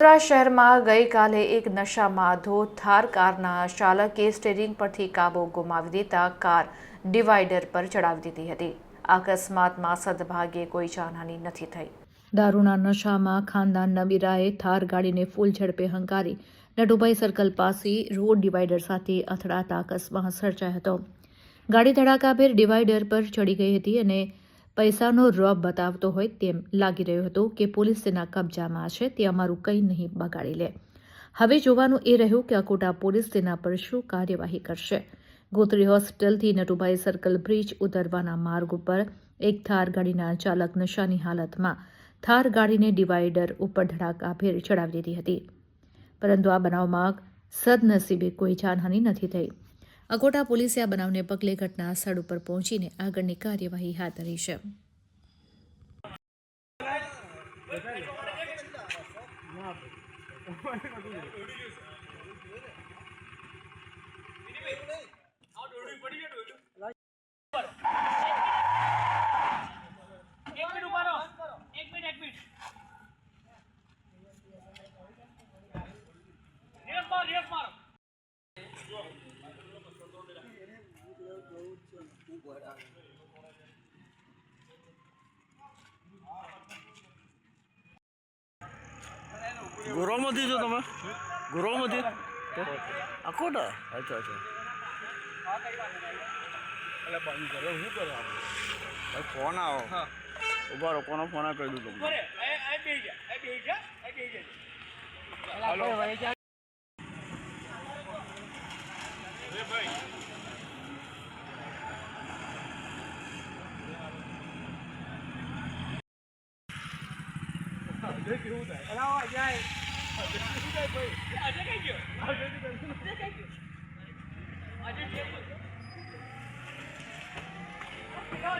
વડોદરા શહેરમાં ગઈકાલે એક નશામાં ધોધ થાર કારના ચાલકે સ્ટેરિંગ પરથી કાબુ ગુમાવી દેતા કાર ડિવાઈડર પર ચડાવી દીધી હતી. અકસ્માતમાં સદભાગ્યે કોઈ જાનહાની નથી થઈ. દારૂના નશામાં ખાનદાન નબીરાએ થાર ગાડીને ફૂલ ઝડપે હંકારી. નટુભાઈ સર્કલ પાસે રોડ ડિવાઈડર સાથે અથડાતા અકસ્માત સર્જાયો હતો. ગાડી ધડાકાભેર ડિવાઈડર પર ચડી ગઈ હતી અને પૈસાનો રોબ બતાવતો હોય તેમ લાગી રહ્યો હતો કે પોલીસ તેના કબજામાં છે તે અમારું કંઈ નહીં બગાડી લે. હવે જોવાનું એ રહ્યું કે અકોટા પોલીસ તેના પર શું કાર્યવાહી કરશે. ગોત્રી હોસ્પિટલથી નટુભાઈ સર્કલ બ્રિજ ઉતરવાના માર્ગ ઉપર એક થાર ગાડીના ચાલક નશાની હાલતમાં થાર ગાડીને ડિવાઈડર ઉપર ધડાકાભેર ચડાવી દીધી હતી. પરંતુ આ બનાવમાં સદનસીબે કોઈ જાનહાની નથી થઈ. અકોટા પોલીસે આ બનાવને પગલે ઘટના સ્થળ ઉપર પહોંચીને આગળની કાર્યવાહી હાથ ધરી છે. એક મિનિટ ઊભા રહો એક મિનિટ એક મિનિટ રિવર્સ મારો રિવર્સ મારો ગોરવમાંથી છો તમે? ગોરવમાંથી અકોટા અચ્છા અચ્છા. એટલે બંધ કરો શું કરો આપણે ફોન આવો. ઊભા રહો કોનો ફોન આ કહી દઉં તમને. બરે આ અજય કઈ ગયો અજય કઈ ગયો અજય કઈ ગયો